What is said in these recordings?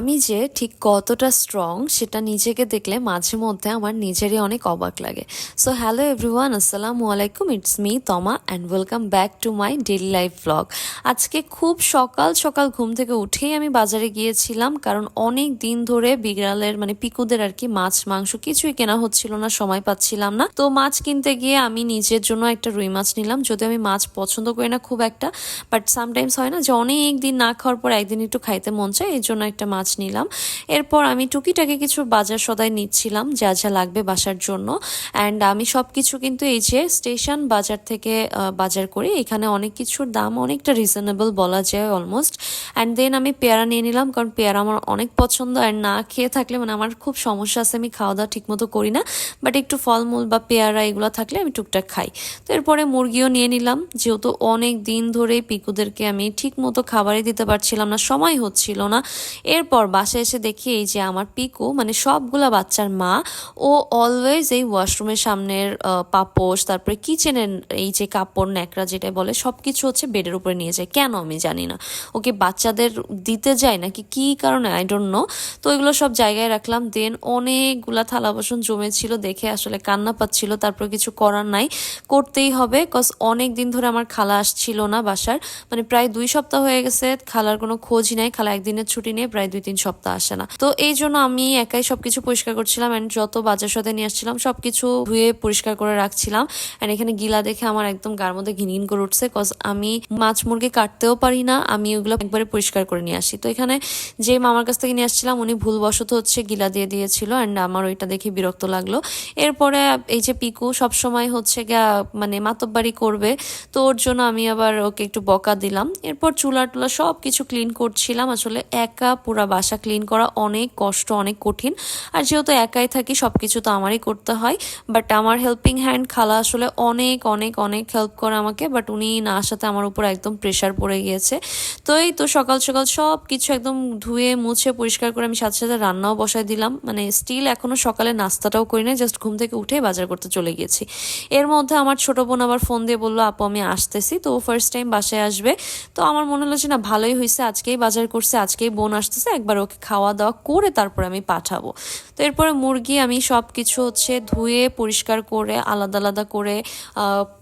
আমি যে ঠিক কতটা স্ট্রং সেটা নিজেকে দেখলে মাঝে মধ্যে আমার নিজেরই অনেক অবাক লাগে। সো হ্যালো এভরিওয়ান আসসালামু আলাইকুম it's me Toma and welcome back to my daily life blog আজকে খুব সকাল সকাল ঘুম থেকে উঠেই আমি বাজারে গিয়েছিলাম, কারণ অনেক দিন ধরে বিড়ালের মানে পিকুদের আর কি মাছ, মাংস কিছুই কেনা হচ্ছিল না, সময় পাচ্ছিলাম না। তো মাছ কিনতে গিয়ে আমি নিজের জন্য একটা রুই মাছ নিলাম, যদিও আমি মাছ পছন্দ করি না খুব একটা বাট সামটাইমস হয় না যে অনেক দিন না খাওয়ার পর একদিন একটু খাইতে মন চায় এই জন্য একটা মাছ নিলাম। এরপর আমি টুকিটাকি কিছু বাজার সদাই নিচ্ছিলাম, যা যা লাগবে বাসার জন্য। অ্যান্ড আমি সব কিছু কিন্তু এই যে স্টেশন বাজার থেকে বাজার করি, এখানে অনেক কিছুর দাম অনেকটা রিজনেবল বলা যায় অলমোস্ট অ্যান্ড দেন আমি পেয়ারা নিয়ে নিলাম, কারণ পেয়ারা আমার অনেক পছন্দ। অ্যান্ড না খেয়ে থাকলে মানে আমার খুব সমস্যা আছে, আমি খাওয়া দাওয়া ঠিকমতো করি না। বাট একটু ফলমূল বা পেয়ারা এগুলো থাকলে আমি টুকটাক খাই। তো এরপরে মুরগিও নিয়ে নিলাম, যেহেতু অনেক দিন ধরেই পিকুদেরকে আমি ঠিক মতো খাবারই দিতে পারছিলাম না, সময় হচ্ছিল না। এরপর বাসায় এসে দেখি এই যে আমার পিকু মানে সবগুলা বাচ্চার মা, ও অলওয়েজ এই ওয়াশরুমের সামনের পাপোশ, তারপরে কিচেনের এই যে কাপড়, ন্যাকড়া যেটা বলে সব কিছু হচ্ছে বেডের উপরে নিয়ে যায়। কেন আমি জানি না। ওকে বাচ্চাদের দিতে যায় নাকি কি কারণে? আই ডোন্ট নো তো এগুলো সব জায়গায় রাখলাম। দেন অনেকগুলা থালা বাসন জমেছিল দেখে আসলে কান্না পাচ্ছিল। তারপর কিছু করার নাই। করতেই হবে কজ অনেক দিন ধরে আমার খালা আসছিল না বাসার। মানে প্রায় দুই সপ্তাহ হয়ে গেছে, খালার কোনো খোঁজই নাই। খালা একদিনের ছুটি নিয়ে প্রায় দুই তিন সপ্তাহ আসে না। তো এই জন্য আমি একাই সবকিছু পরিষ্কার করছিলাম অ্যান্ড যত বাজার সাথে নিয়ে আসছিলাম, সবকিছু ধুয়ে পরিষ্কার করে রাখছিলাম। অ্যান্ড এখানে গিলা দেখে আমার একদম গার মধ্যে ঘিনঘিন করে উঠছে কজ আমি মাছ মুরগি কাটতেও পারি না, আমি ওগুলো একবারে পরিষ্কার করে নিয়ে আসি। তো এখানে যে মামার কাছ থেকে নিয়ে আসছিলাম, উনি ভুলবশত হচ্ছে গিলা দিয়ে দিয়েছিল অ্যান্ড আমার ওইটা দেখে বিরক্ত লাগল। এরপরে এই যে পিকু সবসময় হচ্ছে গিয়া মানে মাতব্বারি করবে, তো ওর জন্য আমি আবার ওকে একটু বকা দিলাম। এরপর চুলা টুলা সব কিছু ক্লিন করছিলাম। আসলে একা পুরা বাসা ক্লিন করা অনেক কষ্ট, অনেক কঠিন। আর যেহেতু একাই থাকি সব কিছু তো আমারই করতে হয়। বাট আমার হেল্পিং হ্যান্ড খালা আসলে অনেক অনেক অনেক হেল্প করে আমাকে। বাট উনি না আসাতে আমার উপর একদম প্রেশার পড়ে গিয়েছে। তো এই তো সকাল সকাল সব কিছু একদম ধুয়ে, মুছে, পরিষ্কার করে আমি সাথে সাথে রান্নাও বসায় দিলাম। মানে স্টিল এখনও সকালে নাস্তাটাও করি না জাস্ট ঘুম থেকে উঠে বাজার করতে চলে গিয়েছি। এর মধ্যে আমার ছোটো বোন আবার ফোন দিয়ে বলল, আপু, আমি আসতেছি। তো ফার্স্ট টাইম বাসায় আসবে। তো আমার মনে হলো যে না, ভালোই হয়েছে আজকেই বাজার করছে, আজকেই বোন আসতেছে। একবার ওকে খাওয়া দাওয়া করে তারপর আমি পাঠাবো। তো এরপরে মুরগি আমি সব কিছু হচ্ছে ধুয়ে, পরিষ্কার করে, আলাদা আলাদা করে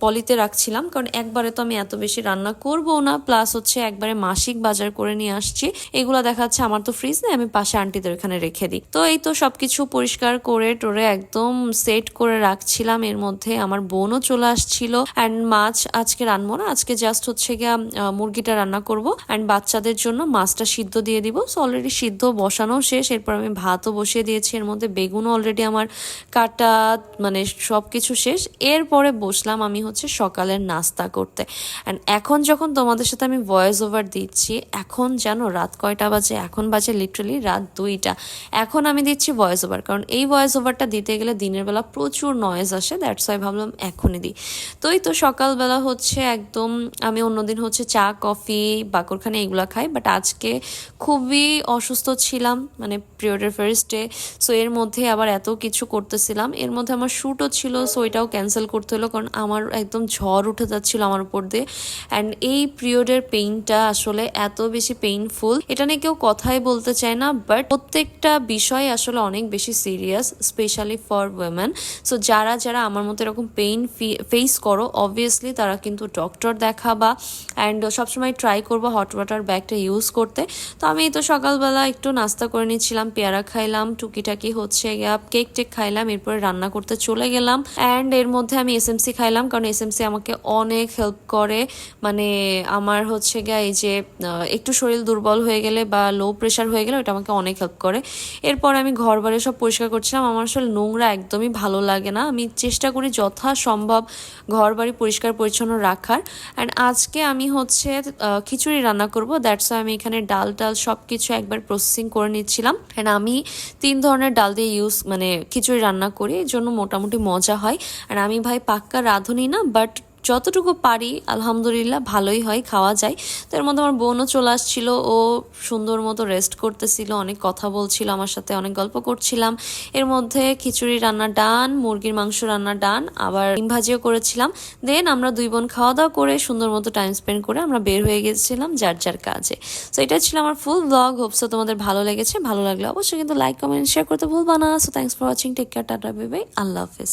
পলিতে রাখছিলাম। কারণ একবারে তো আমি এত বেশি রান্না করব না প্লাস হচ্ছে একবারে মাসিক বাজার করে নিয়ে আসছি। এগুলো দেখাচ্ছে আমার তো ফ্রিজ নেই, আমি পাশে আন্টিদের ওখানে রেখে দিই। তো এই তো সবকিছু পরিষ্কার করে টোরে একদম সেট করে রাখছিলাম। এর মধ্যে আমার বোনও চলে আসছিল। অ্যান্ড মাছ আজকে রান্নবো না, আজকে জাস্ট হচ্ছে গিয়া মুরগিটা রান্না করব। অ্যান্ড বাচ্চাদের জন্য মাছটা সিদ্ধ দিয়ে দিব। সো অলরেডি সিদ্ধ বসানো শেষ। এরপর আমি ভাতও বসিয়ে দিয়েছি। এর মধ্যে বেগুনও অলরেডি আমার কাটা মানে সব কিছু শেষ। এরপরে বসলাম আমি হচ্ছে সকালের নাস্তা করতে। অ্যান্ড এখন যখন তোমাদের সাথে আমি ভয়েস ওভার দিচ্ছি, এখন জানো রাত কয়টা বাজে? এখন বাজে লিটারালি রাত দুইটা। এখন আমি দিচ্ছি ভয়েস ওভার কারণ এই ভয়েস ওভারটা দিতে গেলে দিনের বেলা প্রচুর নয়েজ আসে। দ্যাটস ওয়াই ভাবলাম এখনই দিই। তো এই তো সকালবেলা হচ্ছে একদম আমি অন্যদিন হচ্ছে চা, কফি, বাকরখানে এগুলো খাই। বাট আজকে খুবই অসুস্থ ছিলাম মানে পিরিয়ডের ফার্স্ট ডে সো এর মধ্যে আবার এত কিছু করতেছিলাম। এর মধ্যে আমার শ্যুটও ছিল সো এটাও ক্যান্সেল করতে হলো, কারণ আমার একদম ঝড় উঠে যাচ্ছিল আমার উপর দিয়ে। অ্যান্ড এই পিরিয়ডের পেইনটা আসলে এত বেশি পেইনফুল এটা নিয়ে কেউ কথাই বলতে চায় না বাট প্রত্যেকটা বিষয় আসলে অনেক বেশি serious specially for women so যারা যারা আমার মতো এরকম পেইন ফেস করো অবভিয়াসলি তারা কিন্তু ডক্টর দেখাবা অ্যান্ড সবসময় ট্রাই করব হট ওয়াটার ব্যাগটা ইউজ করতে। তো আমি তো সকালবেলা একটু নাস্তা করে নিচ্ছিলাম, পেয়ারা খাইলাম, টুকিটাকি হচ্ছে কেক টেক খাইলাম, এরপরে রান্না করতে চলে গেলাম। অ্যান্ড এর মধ্যে আমি এসএমসি খাইলাম, কারণ এসএমসি আমাকে অনেক হেল্প করে। মানে আমার হচ্ছে গিয়া এই যে একটু শরীর দুর্বল হয়ে গেলে বা লো প্রেশার হয়ে গেলে ওটা আমাকে অনেক হেল্প করে। এরপর আমি ঘর বাড়ি সব পরিষ্কার করছিলাম। আমার আসলে নোংরা একদমই ভালো লাগে না। আমি চেষ্টা করি যথাসম্ভব ঘর বাড়ি পরিষ্কার পরিচ্ছন্ন রাখার। অ্যান্ড আজকে আমি হচ্ছে খিচুড়ি রান্না করব। দ্যাটস আমি এখানে ডাল টাল সব কিছু একবার প্রসেসিং করে নিচ্ছিলাম। অ্যান্ড আমি তিন ধরনের ডাল দিয়ে ইউজ মানে খিচুড়ি রান্না করি, এর জন্য মোটামুটি মজা হয়। আর আমি ভাই পাক্কা রাঁধুনি না বাট যতটুকু পারি, আলহামদুলিল্লাহ ভালোই হয়, খাওয়া যায়। তো এর মধ্যে আমার বোনও চলে আসছিল, ও সুন্দর মতো রেস্ট করতেছিল, অনেক কথা বলছিল, আমার সাথে অনেক গল্প করছিলাম। এর মধ্যে খিচুড়ি রান্না ডান মুরগির মাংস রান্না ডান আবার ডিম ভাজিও করেছিলাম। দেন আমরা দুই বোন খাওয়া দাওয়া করে সুন্দর মতো টাইম স্পেন্ড করে আমরা বের হয়ে গেছিলাম যার যার কাজে। সো এটা ছিল আমার ফুল ব্লগ হোপসো তোমাদের ভালো লেগেছে। ভালো লাগলে অবশ্যই কিন্তু লাইক কমেন্ট শেয়ার করতে ভুলবা না। So thanks for watching take care tata bye আল্লাহ হাফেজ।